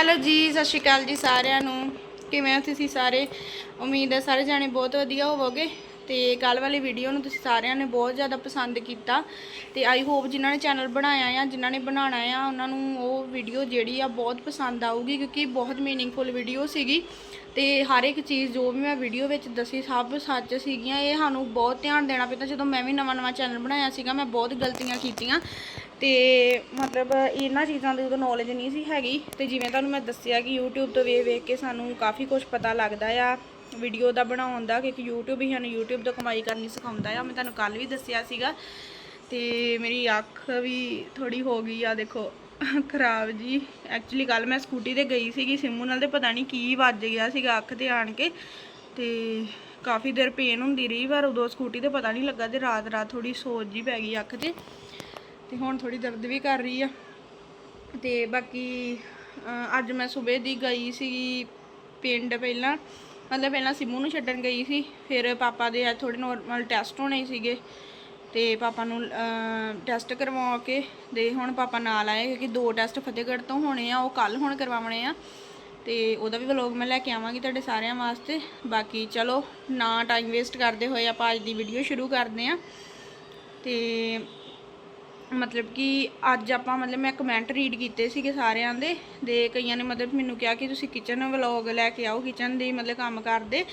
Hello ਜੀ, ਸਤਿ ਸ਼੍ਰੀ ਅਕਾਲ ਜੀ ਸਾਰਿਆਂ ਨੂੰ। ਕਿਵੇਂ ਹੋ ਤੁਸੀਂ ਸਾਰੇ? ਉਮੀਦ ਹੈ ਸਾਰੇ ਜਾਣੇ ਬਹੁਤ ਵਧੀਆ ਹੋਵੋਗੇ। ਤੇ ਕੱਲ ਵਾਲੀ ਵੀਡੀਓ ਨੂੰ ਤੁਸੀਂ ਸਾਰਿਆਂ ਨੇ ਬਹੁਤ ਜ਼ਿਆਦਾ ਪਸੰਦ ਕੀਤਾ। ਤੇ ਆਈ ਹੋਪ ਜਿਨ੍ਹਾਂ ਨੇ ਚੈਨਲ ਬਣਾਇਆ ਆ, ਜਿਨ੍ਹਾਂ ਨੇ ਬਣਾਉਣਾ ਆ, ਉਹਨਾਂ ਨੂੰ ਉਹ ਵੀਡੀਓ ਜਿਹੜੀ ਆ ਬਹੁਤ ਪਸੰਦ ਆਊਗੀ, ਕਿਉਂਕਿ ਬਹੁਤ ਮੀਨਿੰਗਫੁਲ ਵੀਡੀਓ ਸੀਗੀ। ਤੇ ਹਰ ਇੱਕ ਚੀਜ਼ ਜੋ ਵੀ ਮੈਂ ਵੀਡੀਓ ਵਿੱਚ ਦੱਸੀ ਸਭ ਸੱਚ ਸੀਗੀਆਂ, ਇਹ ਸਾਨੂੰ ਬਹੁਤ ਧਿਆਨ ਦੇਣਾ ਪੈਂਦਾ। ਜਦੋਂ ਮੈਂ ਵੀ ਨਵਾਂ ਨਵਾਂ ਚੈਨਲ ਬਣਾਇਆ ਸੀਗਾ, ਮੈਂ ਬਹੁਤ ਗਲਤੀਆਂ ਕੀਤੀਆਂ। ਤੇ ਮਤਲਬ ਇਹਨਾਂ ਚੀਜ਼ਾਂ ਦੀ ਉਦੋਂ ਨੌਲੇਜ ਨਹੀਂ ਸੀ ਹੈਗੀ। ਤੇ ਜਿਵੇਂ ਤੁਹਾਨੂੰ ਮੈਂ ਦੱਸਿਆ ਕਿ YouTube ਤੋਂ ਵੇਖ ਵੇਖ ਕੇ ਸਾਨੂੰ ਕਾਫੀ ਕੁਝ ਪਤਾ ਲੱਗਦਾ ਆ ਵੀਡੀਓ ਦਾ ਬਣਾਉਣ ਦਾ, ਕਿਉਂਕਿ YouTube ਹੀ ਸਾਨੂੰ YouTube ਤੋਂ ਕਮਾਈ ਕਰਨੀ ਸਿਖਾਉਂਦਾ ਆ। ਮੈਂ ਤੁਹਾਨੂੰ ਕੱਲ ਵੀ ਦੱਸਿਆ ਸੀਗਾ। ਤੇ ਮੇਰੀ ਅੱਖ ਵੀ ਥੋੜੀ ਹੋ ਗਈ ਆ, ਦੇਖੋ। ਖਰਾਬ ਜੀ। ਐਕਚੁਅਲੀ ਕੱਲ ਮੈਂ ਸਕੂਟੀ ਤੇ ਗਈ ਸੀਗੀ ਸਿੰਮੂ ਨਾਲ ਤੇ ਪਤਾ ਨਹੀਂ ਕੀ ਵੱਜ ਗਿਆ ਸੀਗਾ ਅੱਖ ਤੇ ਆਣ ਕੇ। ਤੇ ਕਾਫੀ ਦੇਰ ਪੇਨ ਹੁੰਦੀ ਰਹੀ, ਪਰ ਉਦੋਂ ਸਕੂਟੀ ਤੇ ਪਤਾ ਨਹੀਂ ਲੱਗਾ ਤੇ ਰਾਤ ਰਾਤ ਥੋੜੀ ਸੋਜ ਜੀ ਪੈ ਗਈ ਅੱਖ ਤੇ। ਤੇ ਹੁਣ ਥੋੜੀ ਦਰਦ ਵੀ ਕਰ ਰਹੀ ਆ। ਤੇ ਬਾਕੀ ਅੱਜ ਮੈਂ ਸਵੇਰ ਦੀ ਗਈ ਸੀਗੀ ਪਿੰਡ ਪਹਿਲਾਂ। ਮਤਲਬ ਪਹਿਲਾਂ ਸਿੰਮੂ ਨੂੰ ਛੱਡਣ ਗਈ ਸੀ, ਫਿਰ ਪਾਪਾ ਦੇ ਅੱਜ ਥੋੜੇ ਨੋਰਮਲ ਟੈਸਟ ਹੋਣੇ ਸੀਗੇ। ਤੇ ਪਾਪਾ ਨੂੰ ਟੈਸਟ ਕਰਵਾ ਕੇ ਦੇ ਹੁਣ ਪਾਪਾ ਨਾਲ ਆਏ ਕਿਉਂਕਿ ਦੋ ਟੈਸਟ ਫਤਿਹਗੜ੍ਹ ਤੋਂ ਹੋਣੇ ਆ, ਉਹ ਕੱਲ ਹੁਣ ਕਰਵਾਉਣੇ ਆ। ਤੇ ਉਹਦਾ ਵੀ ਵਲੌਗ ਮੈਂ ਲੈ ਕੇ ਆਵਾਂਗੀ ਤੁਹਾਡੇ ਸਾਰਿਆਂ ਵਾਸਤੇ। ਬਾਕੀ ਚਲੋ, ਨਾ ਟਾਈਮ ਵੇਸਟ ਕਰਦੇ ਹੋਏ ਆਪਾਂ ਅੱਜ ਦੀ ਵੀਡੀਓ ਸ਼ੁਰੂ ਕਰਦੇ ਆ। ਤੇ ਮਤਲਬ ਕਿ ਅੱਜ ਆਪਾਂ ਮਤਲਬ ਮੈਂ ਕਮੈਂਟ ਰੀਡ ਕੀਤੇ ਸੀਗੇ ਸਾਰਿਆਂ ਦੇ ਦੇ ਕਈਆਂ ਨੇ ਮਤਲਬ ਮੈਨੂੰ ਕਿਹਾ ਕਿ ਤੁਸੀਂ ਕਿਚਨ ਵਲੌਗ ਲੈ ਕੇ ਆਓ ਕਿਚਨ ਦੀ ਮਤਲਬ ਕੰਮ ਕਰਦੇ।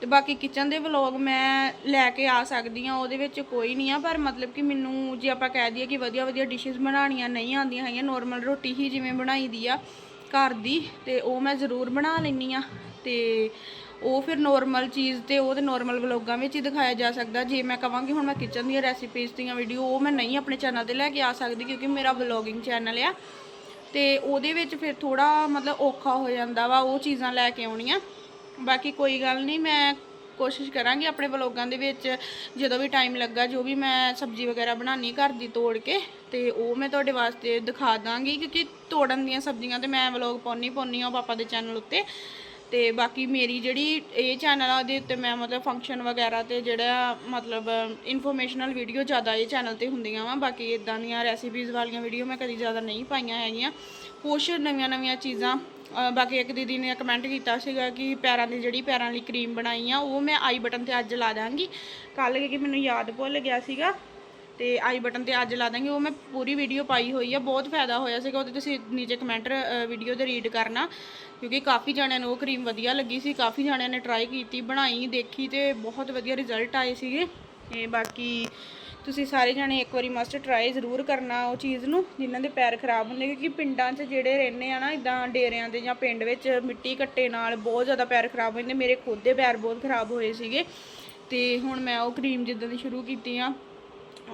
ਤੇ ਬਾਕੀ ਕਿਚਨ ਦੇ ਵਲੌਗ ਮੈਂ ਲੈ ਕੇ ਆ ਸਕਦੀ ਆ ਉਹਦੇ ਵਿੱਚ ਕੋਈ ਨਹੀਂ ਆ, ਪਰ ਮਤਲਬ ਕਿ ਮੈਨੂੰ ਜੇ ਆਪਾਂ ਕਹਿ ਦਈਏ ਕਿ ਵਧੀਆ ਵਧੀਆ ਡਿਸ਼ਸ ਬਣਾਉਣੀਆਂ ਨਹੀਂ ਆਉਂਦੀਆਂ ਹੈਗੀਆਂ ਨੋਰਮਲ ਰੋਟੀ ਹੀ ਜਿਵੇਂ ਬਣਾਈ ਦੀ ਆ ਘਰ ਦੀ, ਤੇ ਉਹ ਮੈਂ ਜ਼ਰੂਰ ਬਣਾ ਲੈਂਦੀ ਆ ਤੇ ਉਹ ਫਿਰ ਨੋਰਮਲ ਚੀਜ਼ ਤੇ ਉਹਦੇ ਨੋਰਮਲ ਵਲੋਗਾਂ ਵਿੱਚ ਹੀ ਦਿਖਾਇਆ ਜਾ ਸਕਦਾ। ਜੇ ਮੈਂ ਕਹਾਂਗੀ ਹੁਣ ਮੈਂ ਕਿਚਨ ਦੀਆਂ ਰੈਸਿਪੀਜ਼ ਦੀਆਂ ਵੀਡੀਓ ਉਹ ਮੈਂ ਨਹੀਂ ਆਪਣੇ ਚੈਨਲ ਤੇ ਲੈ ਕੇ ਆ ਸਕਦੀ ਕਿਉਂਕਿ ਮੇਰਾ ਵਲੋਗਿੰਗ ਚੈਨਲ ਆ। ਤੇ ਉਹਦੇ ਵਿੱਚ ਫਿਰ ਥੋੜਾ ਮਤਲਬ ਔਖਾ ਹੋ ਜਾਂਦਾ ਵਾ, ਉਹ ਚੀਜ਼ਾਂ ਲੈ ਕੇ ਆਉਣੀਆਂ। ਬਾਕੀ ਕੋਈ ਗੱਲ ਨਹੀਂ, ਮੈਂ ਕੋਸ਼ਿਸ਼ ਕਰਾਂਗੀ ਆਪਣੇ ਵਲੋਗਾਂ ਦੇ ਵਿੱਚ ਜਦੋਂ ਵੀ ਟਾਈਮ ਲੱਗਾ, ਜੋ ਵੀ ਮੈਂ ਸਬਜ਼ੀ ਵਗੈਰਾ ਬਣਾਉਣੀ ਘਰ ਦੀ ਤੋੜ ਕੇ, ਤੇ ਉਹ ਮੈਂ ਤੁਹਾਡੇ ਵਾਸਤੇ ਦਿਖਾ ਦਾਂਗੀ ਕਿਉਂਕਿ ਤੋੜਨ ਦੀਆਂ ਸਬਜ਼ੀਆਂ ਤੇ ਮੈਂ ਵਲੋਗ ਪਾਉਣੀ ਪਾਉਣੀ ਆ ਪਾਪਾ ਦੇ ਚੈਨਲ ਉੱਤੇ। ਤੇ ਬਾਕੀ ਮੇਰੀ ਜਿਹੜੀ ਇਹ ਚੈਨਲ ਆ ਉਹਦੇ ਉੱਤੇ ਮੈਂ ਮਤਲਬ ਫੰਕਸ਼ਨ ਵਗੈਰਾ ਤੇ ਜਿਹੜਾ ਮਤਲਬ ਇਨਫੋਰਮੇਸ਼ਨਲ ਵੀਡੀਓ ਜ਼ਿਆਦਾ ਇਹ ਚੈਨਲ ਤੇ ਹੁੰਦੀਆਂ ਵਾ, ਬਾਕੀ ਇਦਾਂ ਦੀਆਂ ਰੈਸਿਪੀਜ਼ ਵਾਲੀਆਂ ਵੀਡੀਓ ਮੈਂ ਕਦੀ ਜ਼ਿਆਦਾ ਨਹੀਂ ਪਾਈਆਂ ਹੈਗੀਆਂ। ਕੁਛ ਨਵੀਆਂ ਨਵੀਆਂ ਚੀਜ਼ਾਂ ਬਾਕੀ ਇੱਕ ਦੀਦੀ ਨੇ ਕਮੈਂਟ ਕੀਤਾ ਸੀਗਾ ਕਿ ਪੈਰਾਂ ਦੀ ਜਿਹੜੀ ਪੈਰਾਂ ਲਈ ਕਰੀਮ ਬਣਾਈ ਆ, ਉਹ ਮੈਂ ਆਈ ਬਟਨ ਤੇ ਅੱਜ ਲਾ ਦਾਂਗੀ। ਕੱਲ ਕਿ ਮੈਨੂੰ ਯਾਦ ਭੁੱਲ ਗਿਆ ਸੀਗਾ। ਤੇ ਆਈ ਬਟਨ ਤੇ ਅੱਜ ਲਾ ਦਾਂਗੇ, ਉਹ ਮੈਂ ਪੂਰੀ ਵੀਡੀਓ ਪਾਈ ਹੋਈ ਆ, ਬਹੁਤ ਫਾਇਦਾ ਹੋਇਆ ਸੀਗਾ, ਉਹਦੇ ਤੁਸੀਂ ਨੀਚੇ ਕਮੈਂਟ ਵੀਡੀਓ ਦੇ ਰੀਡ ਕਰਨਾ, ਕਿਉਂਕਿ ਕਾਫੀ ਜਣਿਆਂ ਨੂੰ ਉਹ ਕਰੀਮ ਵਧੀਆ ਲੱਗੀ ਸੀ, ਕਾਫੀ ਜਣਿਆਂ ਨੇ ਟਰਾਈ ਕੀਤੀ, ਬਣਾਈ, ਦੇਖੀ ਤੇ ਬਹੁਤ ਵਧੀਆ ਰਿਜ਼ਲਟ ਆਏ ਸੀਗੇ। ਤੇ ਬਾਕੀ ਤੁਸੀਂ ਸਾਰੇ ਜਾਣੇ ਇੱਕ ਵਾਰੀ ਮਸਟ ਟਰਾਈ ਜ਼ਰੂਰ ਕਰਨਾ ਉਹ ਚੀਜ਼ ਨੂੰ, ਜਿਨ੍ਹਾਂ ਦੇ ਪੈਰ ਖਰਾਬ ਹੁੰਦੇ, ਕਿਉਂਕਿ ਪਿੰਡਾਂ 'ਚ ਜਿਹੜੇ ਰਹਿੰਦੇ ਆ ਨਾ ਇਦਾਂ ਡੇਰਿਆਂ ਦੇ ਜਾਂ ਪਿੰਡ ਵਿੱਚ ਮਿੱਟੀ ਕੱਟੇ ਨਾਲ ਬਹੁਤ ਜ਼ਿਆਦਾ ਪੈਰ ਖਰਾਬ ਹੋ ਜਾਂਦੇ, ਮੇਰੇ ਖੁਦ ਦੇ ਪੈਰ ਬਹੁਤ ਖਰਾਬ ਹੋਏ ਸੀਗੇ। ਤੇ ਹੁਣ ਮੈਂ ਉਹ ਕਰੀਮ ਜਿੱਦਾਂ ਦੀ ਸ਼ੁਰੂ ਕੀਤੀ ਆ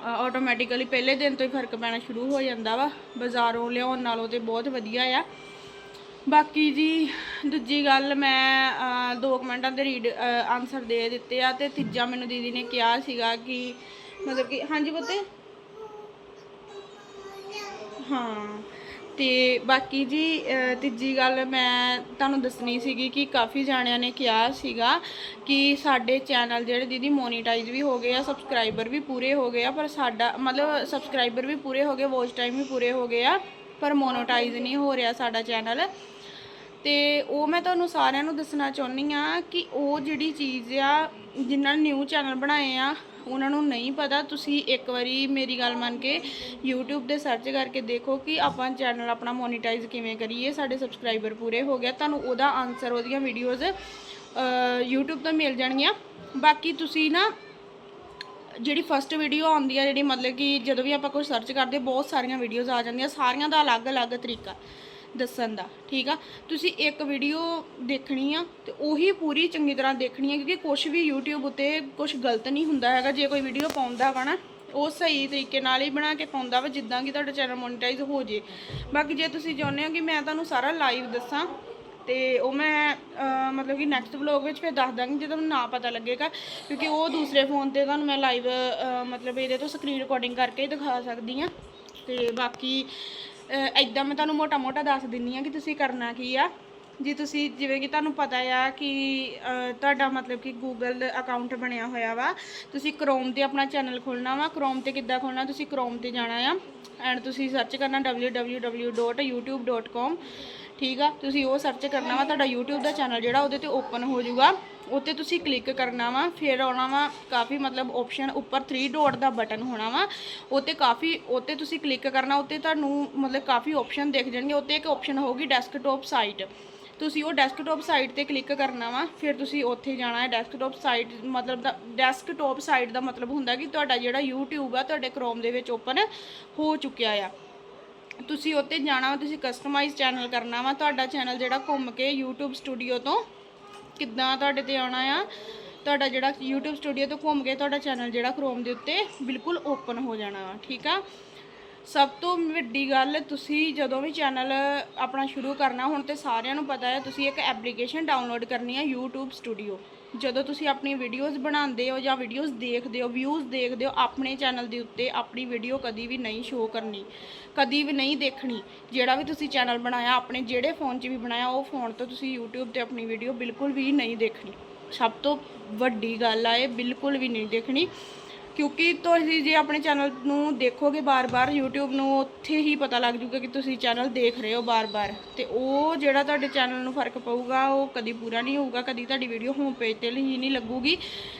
ਆਟੋਮੈਟਿਕਲੀ ਪਹਿਲੇ ਦਿਨ ਤੋਂ ਹੀ ਫ਼ਰਕ ਪੈਣਾ ਸ਼ੁਰੂ ਹੋ ਜਾਂਦਾ ਵਾ। ਬਾਜ਼ਾਰੋਂ ਲਿਆਉਣ ਨਾਲੋਂ ਤੇ ਬਹੁਤ ਵਧੀਆ ਆ। ਬਾਕੀ ਜੀ ਦੂਜੀ ਗੱਲ ਮੈਂ ਅਹ, ਦੋ ਕਮੈਂਟਾਂ ਦੇ ਰੀਡ ਆਨਸਰ ਦੇ ਦਿੱਤੇ ਆ ਤੇ ਤੀਜਾ ਮੈਨੂੰ ਦੀਦੀ ਨੇ ਕਿਹਾ ਸੀਗਾ ਕਿ ਮਤਲਬ ਕਿ ਹਾਂਜੀ ਪੁੱਤੇ? ਹਾਂ। ਤੇ ਬਾਕੀ ਜੀ ਤੀਜੀ ਗੱਲ ਮੈਂ ਤੁਹਾਨੂੰ ਦੱਸਣੀ ਸੀਗੀ ਕਿ ਕਾਫੀ ਜਾਣਿਆਂ ਨੇ ਕਿਹਾ ਸੀਗਾ ਕਿ ਸਾਡੇ ਚੈਨਲ ਜਿਹੜੇ ਦੀਦੀ ਮੋਨੀਟਾਈਜ਼ ਵੀ ਹੋ ਗਏ ਆ ਸਬਸਕ੍ਰਾਈਬਰ ਵੀ ਪੂਰੇ ਹੋ ਗਏ ਆ, ਪਰ ਸਾਡਾ ਮਤਲਬ ਸਬਸਕ੍ਰਾਈਬਰ ਵੀ ਪੂਰੇ ਹੋ ਗਏ ਵਾਚ ਟਾਈਮ ਵੀ ਪੂਰੇ ਹੋ ਗਏ ਆ, ਪਰ ਮੋਨੋਟਾਈਜ਼ ਨਹੀਂ ਹੋ ਰਿਹਾ ਸਾਡਾ ਚੈਨਲ। ਤੇ ਉਹ ਮੈਂ ਤੁਹਾਨੂੰ ਸਾਰਿਆਂ ਨੂੰ ਦੱਸਣਾ ਚਾਹੁੰਦੀ ਆ ਕਿ ਉਹ ਜਿਹੜੀ ਚੀਜ਼ ਆ, ਜਿਨ੍ਹਾਂ ਨਿਊ ਚੈਨਲ ਬਣਾਏ ਆ ਉਹਨਾਂ ਨੂੰ ਨਹੀਂ ਪਤਾ, ਤੁਸੀਂ ਇੱਕ ਵਾਰੀ ਮੇਰੀ ਗੱਲ ਮੰਨ ਕੇ YouTube ਤੇ ਸਰਚ ਕਰਕੇ ਦੇਖੋ ਕਿ ਆਪਾਂ ਚੈਨਲ ਆਪਣਾ ਮੋਨੀਟਾਈਜ਼ ਕਿਵੇਂ ਕਰੀਏ, ਸਾਡੇ ਸਬਸਕ੍ਰਾਈਬਰ ਪੂਰੇ ਹੋ ਗਿਆ ਤੁਹਾਨੂੰ ਉਹਦਾ ਆਨਸਰ ਉਹਦੀਆਂ ਵੀਡੀਓਜ਼ YouTube ਤੋਂ ਮਿਲ ਜਾਣਗੀਆਂ। ਬਾਕੀ ਤੁਸੀਂ ਨਾ, ਜਿਹੜੀ ਫਸਟ ਵੀਡੀਓ ਆਉਂਦੀ ਆ, ਜਿਹੜੀ ਮਤਲਬ ਕਿ ਜਦੋਂ ਵੀ ਆਪਾਂ ਕੁਝ ਸਰਚ ਕਰਦੇ, ਬਹੁਤ ਸਾਰੀਆਂ ਵੀਡੀਓਜ਼ ਆ ਜਾਂਦੀਆਂ। ਸਾਰੀਆਂ ਦਾ ਅਲੱਗ-ਅਲੱਗ ਤਰੀਕਾ। ਦੱਸਣ ਦਾ, ਠੀਕ ਆ? ਤੁਸੀਂ ਇੱਕ ਵੀਡੀਓ ਦੇਖਣੀ ਆ ਤੇ ਉਹੀ ਪੂਰੀ ਚੰਗੀ ਤਰ੍ਹਾਂ ਦੇਖਣੀ ਆ, ਕਿਉਂਕਿ ਕੁਝ ਵੀ YouTube ਉੱਤੇ ਕੁਝ ਗਲਤ ਨਹੀਂ ਹੁੰਦਾ ਹੈਗਾ, ਜੇ ਕੋਈ ਵੀਡੀਓ ਪਾਉਂਦਾ ਵਾ ਨਾ, ਉਹ ਸਹੀ ਤਰੀਕੇ ਨਾਲ ਹੀ ਬਣਾ ਕੇ ਪਾਉਂਦਾ ਵਾ, ਜਿੱਦਾਂ ਕਿ ਤੁਹਾਡਾ ਚੈਨਲ ਮੋਨੇਟਾਈਜ਼ ਹੋ ਜੇ। ਬਾਕੀ ਜੇ ਤੁਸੀਂ ਚਾਹੁੰਦੇ ਹੋ ਕਿ ਮੈਂ ਤੁਹਾਨੂੰ ਸਾਰਾ ਲਾਈਵ ਦੱਸਾਂ, ਤੇ ਉਹ ਮੈਂ ਮਤਲਬ ਕਿ ਨੈਕਸਟ ਵਲੌਗ ਵਿੱਚ ਫਿਰ ਦੱਸ ਦਾਂਗੀ, ਜੇ ਤੁਹਾਨੂੰ ਨਾ ਪਤਾ ਲੱਗੇਗਾ, ਕਿਉਂਕਿ ਉਹ ਦੂਸਰੇ ਫੋਨ ਤੇ ਤੁਹਾਨੂੰ ਮੈਂ ਲਾਈਵ ਮਤਲਬ ਇਹਦੇ ਤੋਂ ਸਕਰੀਨ ਰਿਕਾਰਡਿੰਗ ਕਰਕੇ ਦਿਖਾ ਸਕਦੀ ਆ। ਤੇ ਬਾਕੀ ਐਦਾਂ ਮੈਂ ਤੁਹਾਨੂੰ ਮੋਟਾ-ਮੋਟਾ ਦੱਸ ਦਿੰਨੀ ਆ ਕਿ ਤੁਸੀਂ ਕਰਨਾ ਕੀ ਆ। ਜੀ ਤੁਸੀਂ ਜਿਵੇਂ ਕਿ ਤੁਹਾਨੂੰ ਪਤਾ ਆ ਕਿ ਤੁਹਾਡਾ ਮਤਲਬ ਕਿ ਗੂਗਲ ਅਕਾਊਂਟ ਬਣਿਆ ਹੋਇਆ ਵਾ, ਤੁਸੀਂ ਕ੍ਰੋਮ ਤੇ ਆਪਣਾ ਚੈਨਲ ਖੋਲਣਾ ਵਾ। ਕ੍ਰੋਮ ਤੇ ਕਿੱਦਾਂ ਖੋਲਣਾ ਤੁਸੀਂ ਕ੍ਰੋਮ ਤੇ ਜਾਣਾ ਆ। ਐਂਡ ਤੁਸੀਂ ਸਰਚ ਕਰਨਾ www.youtube.com ਠੀਕ ਆ? ਤੁਸੀਂ ਉਹ ਸਰਚ ਕਰਨਾ ਵਾ, ਤੁਹਾਡਾ YouTube ਦਾ ਚੈਨਲ ਜਿਹੜਾ, ਉਹਦੇ ਤੇ ਓਪਨ ਹੋ ਜਾਊਗਾ। ਉੱਤੇ ਤੁਸੀਂ ਕਲਿੱਕ ਕਰਨਾ ਵਾ, ਫਿਰ ਆਉਣਾ ਵਾ, ਕਾਫੀ ਮਤਲਬ ਆਪਸ਼ਨ ਉੱਪਰ 3 ਡੋਟ ਦਾ ਬਟਨ ਹੋਣਾ ਵਾ। ਉੱਤੇ ਕਾਫੀ ਉੱਤੇ ਤੁਸੀਂ ਕਲਿੱਕ ਕਰਨਾ ਉੱਤੇ ਤੁਹਾਨੂੰ ਮਤਲਬ ਕਾਫੀ ਆਪਸ਼ਨ ਦਿਖ ਜਾਣਗੇ। ਉੱਤੇ ਇੱਕ ਆਪਸ਼ਨ ਹੋਊਗੀ ਡੈਸਕਟਾਪ ਸਾਈਟ ਤੁਸੀਂ ਉਹ ਡੈਸਕਟਾਪ ਸਾਈਟ ਤੇ ਕਲਿੱਕ ਕਰਨਾ ਵਾ, ਫਿਰ ਤੁਸੀਂ ਉੱਥੇ ਜਾਣਾ ਹੈ ਡੈਸਕਟਾਪ ਸਾਈਟ ਮਤਲਬ ਦਾ ਡੈਸਕਟਾਪ ਸਾਈਟ ਦਾ ਮਤਲਬ ਹੁੰਦਾ ਕਿ ਤੁਹਾਡਾ ਜਿਹੜਾ YouTube ਆ, ਤੁਹਾਡੇ Chrome ਦੇ ਵਿੱਚ ਓਪਨ ਹੋ ਚੁੱਕਿਆ ਆ। ਤੁਸੀਂ ਉੱਤੇ ਜਾਣਾ ਵਾ, ਤੁਸੀਂ ਕਸਟਮਾਈਜ਼ ਚੈਨਲ ਕਰਨਾ ਵਾ, ਤੁਹਾਡਾ ਚੈਨਲ ਜਿਹੜਾ ਘੁੰਮ ਕੇ YouTube ਸਟੂਡੀਓ ਤੋਂ ਕਿੱਦਾਂ ਤੁਹਾਡੇ ਤੇ ਆਉਣਾ ਆ, ਤੁਹਾਡਾ ਜਿਹੜਾ YouTube ਸਟੂਡੀਓ ਤੋਂ ਘੁੰਮ ਕੇ ਤੁਹਾਡਾ ਚੈਨਲ ਜਿਹੜਾ Chrome ਦੇ ਉੱਤੇ ਬਿਲਕੁਲ ਓਪਨ ਹੋ ਜਾਣਾ ਵਾ, ਠੀਕ ਆ? ਸਭ ਤੋਂ ਵੱਡੀ ਗੱਲ ਤੁਸੀਂ ਜਦੋਂ ਵੀ ਚੈਨਲ ਆਪਣਾ ਸ਼ੁਰੂ ਕਰਨਾ, ਹੁਣ ਤੇ ਸਾਰਿਆਂ ਨੂੰ ਪਤਾ ਹੈ ਤੁਸੀਂ ਇੱਕ ਐਪਲੀਕੇਸ਼ਨ ਡਾਊਨਲੋਡ ਕਰਨੀ ਹੈ YouTube ਸਟੂਡੀਓ ਜਦੋਂ ਤੁਸੀਂ ਆਪਣੀ ਵੀਡੀਓਜ਼ ਬਣਾਉਂਦੇ ਹੋ ਜਾਂ ਵੀਡੀਓਜ਼ ਦੇਖਦੇ ਹੋ ਵਿਊਜ਼ ਦੇਖਦੇ ਹੋ, ਆਪਣੇ ਚੈਨਲ ਦੇ ਉੱਤੇ ਆਪਣੀ ਵੀਡੀਓ ਕਦੀ ਵੀ ਨਹੀਂ ਸ਼ੋਅ ਕਰਨੀ, ਕਦੀ ਵੀ ਨਹੀਂ ਦੇਖਣੀ। ਜਿਹੜਾ ਵੀ ਤੁਸੀਂ ਚੈਨਲ ਬਣਾਇਆ, ਆਪਣੇ ਜਿਹੜੇ ਫੋਨ 'ਚ ਵੀ ਬਣਾਇਆ, ਉਹ ਫੋਨ ਤੋਂ ਤੁਸੀਂ YouTube ਤੇ ਆਪਣੀ ਵੀਡੀਓ ਬਿਲਕੁਲ ਵੀ ਨਹੀਂ ਦੇਖਣੀ। ਸਭ ਤੋਂ ਵੱਡੀ ਗੱਲ ਆ, ਇਹ ਬਿਲਕੁਲ ਵੀ ਨਹੀਂ ਦੇਖਣੀ। ਕਿਉਂਕਿ ਤੁਸੀਂ ਜੇ ਆਪਣੇ ਚੈਨਲ ਨੂੰ ਦੇਖੋਗੇ ਬਾਰ-ਬਾਰ, YouTube ਨੂੰ ਉੱਥੇ ਹੀ ਪਤਾ ਲੱਗ ਜੂਗਾ ਕਿ ਤੁਸੀਂ ਚੈਨਲ ਦੇਖ ਰਹੇ ਹੋ ਬਾਰ-ਬਾਰ। ਤੇ ਉਹ ਜਿਹੜਾ ਤੁਹਾਡੇ ਚੈਨਲ ਨੂੰ ਫ਼ਰਕ ਪਊਗਾ, ਉਹ ਕਦੀ ਪੂਰਾ ਨਹੀਂ ਹੋਊਗਾ, ਕਦੀ ਤੁਹਾਡੀ ਵੀਡੀਓ ਹੋਮ ਪੇਜ ਤੇ ਹੀ ਨਹੀਂ ਲੱਗੂਗੀ।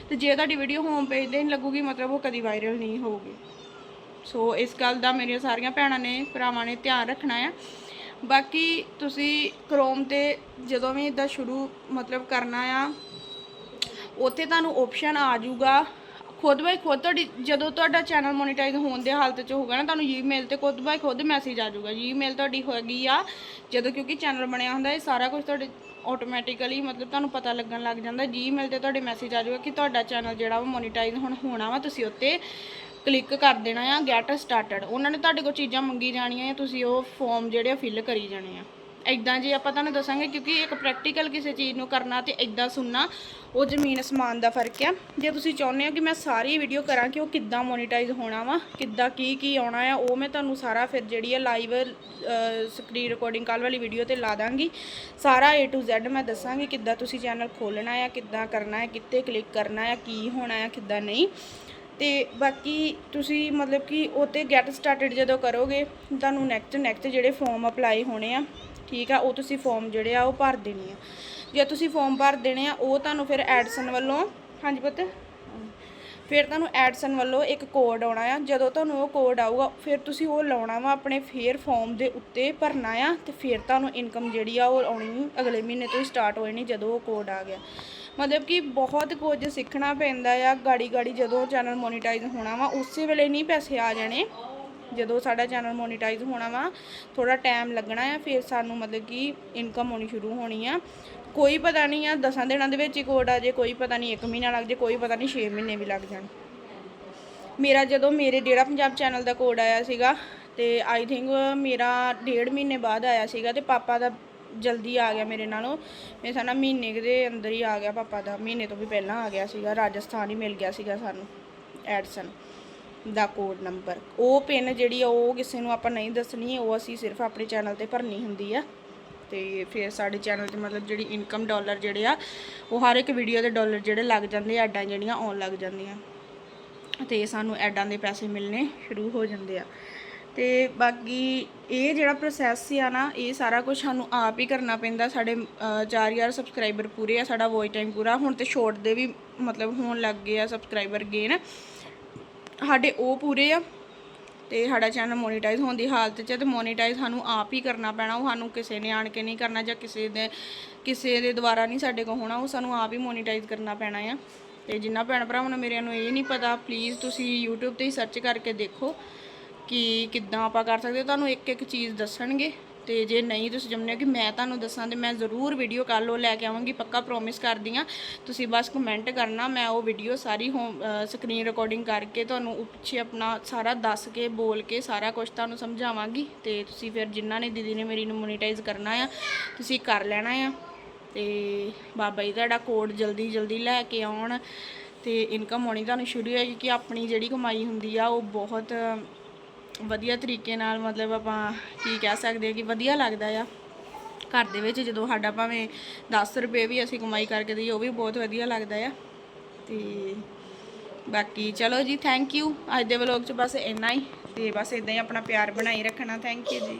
ਤੇ ਜੇ ਤੁਹਾਡੀ ਵੀਡੀਓ ਹੋਮ ਪੇਜ ਤੇ ਨਹੀਂ ਲੱਗੂਗੀ, ਮਤਲਬ ਉਹ ਕਦੀ ਵਾਇਰਲ ਨਹੀਂ ਹੋਊਗੀ। ਸੋ ਇਸ ਗੱਲ ਦਾ ਮੇਰੀਆਂ ਸਾਰੀਆਂ ਭੈਣਾਂ ਨੇ, ਭਰਾਵਾਂ ਨੇ ਧਿਆਨ ਰੱਖਣਾ ਆ। ਬਾਕੀ ਤੁਸੀਂ ਕ੍ਰੋਮ ਤੇ ਜਦੋਂ ਵੀ ਇਦਾਂ ਸ਼ੁਰੂ ਮਤਲਬ ਕਰਨਾ ਆ, ਉੱਥੇ ਤੁਹਾਨੂੰ ਆਪਸ਼ਨ ਆ ਜਾਊਗਾ ਖੁਦ ਬਾਈ ਖੁਦ ਤੁਹਾਡੀ, ਜਦੋਂ ਤੁਹਾਡਾ ਚੈਨਲ ਮੋਨੀਟਾਈਜ਼ ਹੋਣ ਦੇ ਹਾਲਤ 'ਚ ਹੋਊਗਾ ਨਾ, ਤੁਹਾਨੂੰ ਈਮੇਲ ਤੇ ਖੁਦ ਬਾਈ ਖੁਦ ਮੈਸੇਜ ਆ ਜਾਊਗਾ। ਈਮੇਲ ਤੁਹਾਡੀ ਹੋਏਗੀ ਆ, ਜਦੋਂ ਕਿਉਂਕਿ ਚੈਨਲ ਬਣਿਆ ਹੁੰਦਾ, ਇਹ ਸਾਰਾ ਕੁਝ ਤੁਹਾਡੇ ਆਟੋਮੈਟਿਕਲੀ ਮਤਲਬ ਤੁਹਾਨੂੰ ਪਤਾ ਲੱਗਣ ਲੱਗ ਜਾਂਦਾ। ਜੀਮੇਲ ਤੇ ਤੁਹਾਡੇ ਮੈਸੇਜ ਆ ਜਾਊਗਾ ਕਿ ਤੁਹਾਡਾ ਚੈਨਲ ਜਿਹੜਾ ਵਾ ਮੋਨੀਟਾਈਜ਼ ਹੁਣ ਹੋਣਾ ਵਾ, ਤੁਸੀਂ ਉੱਤੇ ਕਲਿੱਕ ਕਰ ਦੇਣਾ ਆ ਗੈਟ ਸਟਾਰਟਡ ਉਹਨਾਂ ਨੇ ਤੁਹਾਡੇ ਕੋਲ ਚੀਜ਼ਾਂ ਮੰਗੀ ਜਾਣੀਆਂ ਆ, ਤੁਸੀਂ ਉਹ ਫਾਰਮ ਜਿਹੜੇ ਫਿਲ ਕਰੀ ਜਾਣੇ ਆ। ਇਦਾਂ ਜੇ ਆਪਾਂ ਤੁਹਾਨੂੰ ਦੱਸਾਂਗੇ, ਕਿਉਂਕਿ ਇੱਕ ਪ੍ਰੈਕਟੀਕਲ ਕਿਸੇ ਚੀਜ਼ ਨੂੰ ਕਰਨਾ ਤੇ ਇਦਾਂ ਸੁਣਨਾ, ਉਹ ਜ਼ਮੀਨ ਅਸਮਾਨ ਦਾ ਫ਼ਰਕ ਆ। ਜੇ ਤੁਸੀਂ ਚਾਹੁੰਦੇ ਹੋ ਕਿ ਮੈਂ ਸਾਰੀ ਵੀਡੀਓ ਕਰਾਂ ਕਿ ਉਹ ਕਿੱਦਾਂ ਮੋਨੀਟਾਈਜ਼ ਹੋਣਾ ਵਾ, ਕਿੱਦਾਂ ਕੀ ਕੀ ਆਉਣਾ ਆ, ਉਹ ਮੈਂ ਤੁਹਾਨੂੰ ਸਾਰਾ ਫਿਰ ਜਿਹੜੀ ਆ ਲਾਈਵ ਸਕਰੀਨ ਰਿਕਾਰਡਿੰਗ ਕੱਲ ਵਾਲੀ ਵੀਡੀਓ ਤੇ ਲਾ ਦਾਂਗੀ। ਸਾਰਾ A to Z ਮੈਂ ਦੱਸਾਂਗੀ ਕਿੱਦਾਂ ਤੁਸੀਂ ਚੈਨਲ ਖੋਲਣਾ ਆ, ਕਿੱਦਾਂ ਕਰਨਾ ਹੈ ਕਿੱਥੇ ਕਲਿੱਕ ਕਰਨਾ ਆ, ਕੀ ਹੋਣਾ ਆ, ਕਿੱਦਾਂ ਨਹੀਂ। ਤੇ ਬਾਕੀ ਤੁਸੀਂ ਮਤਲਬ ਕਿ ਉਹ 'ਤੇ ਗੈਟ ਸਟਾਰਟਡ ਜਦੋਂ ਕਰੋਗੇ, ਤੁਹਾਨੂੰ ਨੈਕਸਟ ਨੈਕਸਟ ਜਿਹੜੇ ਫਾਰਮ ਅਪਲਾਈ ਹੋਣੇ ਆ, ਠੀਕ ਆ, ਉਹ ਤੁਸੀਂ ਫਾਰਮ ਜਿਹੜੇ ਆ ਉਹ ਭਰ ਦੇਣੇ ਆ। ਜੇ ਤੁਸੀਂ ਫਾਰਮ ਭਰ ਦੇਣੇ ਆ, ਉਹ ਤੁਹਾਨੂੰ ਫਿਰ ਐਡਸਨ ਵੱਲੋਂ, ਹਾਂਜੀ ਪੁੱਤ? ਫਿਰ ਤੁਹਾਨੂੰ ਐਡਸਨ ਵੱਲੋਂ ਇੱਕ ਕੋਡ ਆਉਣਾ ਆ, ਜਦੋਂ ਤੁਹਾਨੂੰ ਉਹ ਕੋਡ ਆਊਗਾ, ਫਿਰ ਤੁਸੀਂ ਉਹ ਲਾਉਣਾ ਵਾ ਆਪਣੇ ਫੇਰ ਫਾਰਮ ਦੇ ਉੱਤੇ ਭਰਨਾ ਆ, ਤੇ ਫਿਰ ਤੁਹਾਨੂੰ ਇਨਕਮ ਜਿਹੜੀ ਆ ਉਹ ਆਉਣੀ, ਅਗਲੇ ਮਹੀਨੇ ਤੋਂ ਹੀ ਸਟਾਰਟ ਹੋ ਜਾਣੀ ਜਦੋਂ ਉਹ ਕੋਡ ਆ ਗਿਆ। ਮਤਲਬ ਕਿ ਬਹੁਤ ਕੁਝ ਸਿੱਖਣਾ ਪੈਂਦਾ ਆ ਗਾੜੀ ਗਾੜੀ ਜਦੋਂ ਚੈਨਲ ਮੋਨੀਟਾਈਜ਼ ਹੋਣਾ ਵਾ, ਉਸੇ ਵੇਲੇ ਨਹੀਂ ਪੈਸੇ ਆ ਜਾਣੇ। ਜਦੋਂ ਸਾਡਾ ਚੈਨਲ ਮੋਨੀਟਾਈਜ਼ ਹੋਣਾ ਵਾ ਥੋੜਾ ਟਾਈਮ ਲੱਗਣਾ ਆ, ਫਿਰ ਸਾਨੂੰ ਮਤਲਬ ਕਿ ਇਨਕਮ ਹੋਣੀ ਸ਼ੁਰੂ ਹੋਣੀ ਆ। ਕੋਈ ਪਤਾ ਨਹੀਂ ਆ, ਦਸਾਂ ਦਿਨਾਂ ਦੇ ਵਿੱਚ ਹੀ ਕੋਡ ਆ ਜੇ, ਕੋਈ ਪਤਾ ਨਹੀਂ 1 ਮਹੀਨਾ ਲੱਗ ਜੇ, ਕੋਈ ਪਤਾ ਨਹੀਂ 6 ਮਹੀਨੇ ਵੀ ਲੱਗ ਜਾਣ। ਮੇਰਾ ਜਦੋਂ ਮੇਰੇ ਡੇਰਾ ਪੰਜਾਬ ਚੈਨਲ ਦਾ ਕੋਡ ਆਇਆ ਸੀਗਾ, ਤੇ ਆਈ ਥਿੰਕ ਮੇਰਾ ਡੇਢ ਮਹੀਨੇ ਬਾਅਦ ਆਇਆ ਸੀਗਾ, ਤੇ ਪਾਪਾ ਦਾ ਜਲਦੀ ਆ ਗਿਆ ਮੇਰੇ ਨਾਲੋਂ। ਮੇਰੇ ਸਾਨਾ ਮਹੀਨੇ ਦੇ ਅੰਦਰ ਹੀ ਆ ਗਿਆ ਪਾਪਾ ਦਾ। ਮਹੀਨੇ ਤੋਂ ਵੀ ਪਹਿਲਾਂ ਆ ਗਿਆ ਸੀਗਾ। ਰਾਜਸਥਾਨ ਹੀ ਮਿਲ ਗਿਆ ਸੀਗਾ ਸਾਨੂੰ, ਐਡਸਨ ਦਾ ਕੋਡ ਨੰਬਰ ਉਹ ਪਿੰਨ ਜਿਹੜੀ ਆ, ਉਹ ਕਿਸੇ ਨੂੰ ਆਪਾਂ ਨਹੀਂ ਦੱਸਣੀ। ਉਹ ਅਸੀਂ ਸਿਰਫ ਆਪਣੇ ਚੈਨਲ ਤੇ ਭਰਨੀ ਹੁੰਦੀ ਆ। ਤੇ ਫਿਰ ਸਾਡੇ ਚੈਨਲ ਤੇ ਮਤਲਬ ਜਿਹੜੀ ਇਨਕਮ ਡਾਲਰ ਜਿਹੜੇ ਆ, ਉਹ ਹਰ ਇੱਕ ਵੀਡੀਓ ਦੇ ਡਾਲਰ ਜਿਹੜੇ ਲੱਗ ਜਾਂਦੇ ਆ, ਐਡਾਂ ਜਿਹੜੀਆਂ ਆਉਣ ਲੱਗ ਜਾਂਦੀਆਂ। ਤੇ ਸਾਨੂੰ ਐਡਾਂ ਦੇ ਪੈਸੇ ਮਿਲਣੇ ਸ਼ੁਰੂ ਹੋ ਜਾਂਦੇ ਆ। ਤੇ ਬਾਕੀ ਇਹ ਜਿਹੜਾ ਪ੍ਰੋਸੈਸ ਆ ਨਾ ਇਹ ਸਾਰਾ ਕੁਝ ਸਾਨੂੰ ਆਪ ਹੀ ਕਰਨਾ ਪੈਂਦਾ। ਸਾਡੇ ਅ, 4000 ਸਬਸਕ੍ਰਾਈਬਰ ਪੂਰੇ ਆ ਸਾਡਾ ਵੌਚ ਟਾਈਮ ਪੂਰਾ। ਹੁਣ ਤੇ ਸ਼ੋਰਟ ਦੇ ਵੀ ਮਤਲਬ ਹੋਣ ਲੱਗ ਗਏ ਆ ਸਬਸਕ੍ਰਾਈਬਰ ਗੇਨ ਸਾਡੇ ਉਹ ਪੂਰੇ ਆ ਤੇ ਸਾਡਾ ਚੈਨਲ ਮੋਨੀਟਾਈਜ਼ ਹੋਣ ਦੀ ਹਾਲਤ 'ਚ ਹੈ ਤੇ ਮੋਨੀਟਾਈਜ਼ ਸਾਨੂੰ ਆਪ ਹੀ ਕਰਨਾ ਪੈਣਾ। ਉਹ ਸਾਨੂੰ ਕਿਸੇ ਨੇ ਆਣ ਕੇ ਨਹੀਂ ਕਰਨਾ ਜਾਂ ਕਿਸੇ ਦੇ ਕਿਸੇ ਦੇ ਦੁਆਰਾ ਨਹੀਂ ਸਾਡੇ ਕੋਲ ਹੋਣਾ। ਉਹ ਸਾਨੂੰ ਆਪ ਹੀ ਮੋਨੀਟਾਈਜ਼ ਕਰਨਾ ਪੈਣਾ ਆ। ਤੇ ਜਿੰਨਾ ਭੈਣ ਭਰਾਵਾਂ ਨੂੰ ਮੇਰਿਆਂ ਨੂੰ ਇਹ ਨਹੀਂ ਪਤਾ ਪਲੀਜ਼ ਤੁਸੀਂ YouTube ਤੇ ਹੀ ਸਰਚ ਕਰਕੇ ਦੇਖੋ। ਕਿ ਕਿੱਦਾਂ ਆਪਾਂ ਕਰ ਸਕਦੇ ਤੁਹਾਨੂੰ ਇੱਕ ਇੱਕ ਚੀਜ਼ ਦੱਸਣਗੇ। ਤੇ ਜੇ ਨਹੀਂ ਤੁਸੀਂ ਜੰਮਨੇ ਕਿ ਮੈਂ ਤੁਹਾਨੂੰ ਦੱਸਾਂ, ਤੇ ਮੈਂ ਜ਼ਰੂਰ ਵੀਡੀਓ ਕੱਲ ਉਹ ਲੈ ਕੇ ਆਵਾਂਗੀ, ਪੱਕਾ ਪ੍ਰੋਮਿਸ ਕਰਦੀ ਆ ਤੁਸੀਂ ਬਸ ਕਮੈਂਟ ਕਰਨਾ, ਮੈਂ ਉਹ ਵੀਡੀਓ ਸਾਰੀ ਹੋਮ ਸਕਰੀਨ ਰਿਕਾਰਡਿੰਗ ਕਰਕੇ ਤੁਹਾਨੂੰ ਉਹ ਆਪਣਾ ਸਾਰਾ ਦੱਸ ਕੇ, ਬੋਲ ਕੇ ਸਾਰਾ ਕੁਝ ਤੁਹਾਨੂੰ ਸਮਝਾਵਾਂਗੀ। ਤੇ ਤੁਸੀਂ ਫਿਰ ਜਿਨ੍ਹਾਂ ਨੇ ਦੀਦੀ ਨੇ ਮੇਰੀ ਨੂੰ ਮੋਨੀਟਾਈਜ਼ ਕਰਨਾ ਆ, ਤੁਸੀਂ ਕਰ ਲੈਣਾ ਆ। ਤੇ ਬਾਬਾ ਜੀ ਤੁਹਾਡਾ ਕੋਡ ਜਲਦੀ ਜਲਦੀ ਲੈ ਕੇ ਆਉਣ। ਤੇ ਇਨਕਮ ਹੋਣੀ ਤੁਹਾਨੂੰ ਸ਼ੁਰੂ ਹੋਏਗੀ ਕਿ ਆਪਣੀ ਜਿਹੜੀ ਕਮਾਈ ਹੁੰਦੀ ਆ, ਉਹ ਬਹੁਤ ਵਧੀਆ ਤਰੀਕੇ ਨਾਲ ਮਤਲਬ ਆਪਾਂ ਕੀ ਕਹਿ ਸਕਦੇ ਆ ਕਿ ਵਧੀਆ ਲੱਗਦਾ ਆ। ਘਰ ਦੇ ਵਿੱਚ ਜਦੋਂ ਸਾਡਾ ਭਾਵੇਂ 10 ਰੁਪਏ ਵੀ ਅਸੀਂ ਕਮਾਈ ਕਰਕੇ ਦਈਏ, ਉਹ ਵੀ ਬਹੁਤ ਵਧੀਆ ਲੱਗਦਾ ਆ। ਤੇ ਬਾਕੀ ਚਲੋ ਜੀ ਥੈਂਕ ਯੂ ਅੱਜ ਦੇ ਵਲੌਗ 'ਚ ਬਸ ਇੰਨਾ ਹੀ। ਤੇ ਬਸ ਇਦਾਂ ਹੀ ਆਪਣਾ ਪਿਆਰ ਬਣਾਈ ਰੱਖਣਾ। ਥੈਂਕ ਯੂ ਜੀ।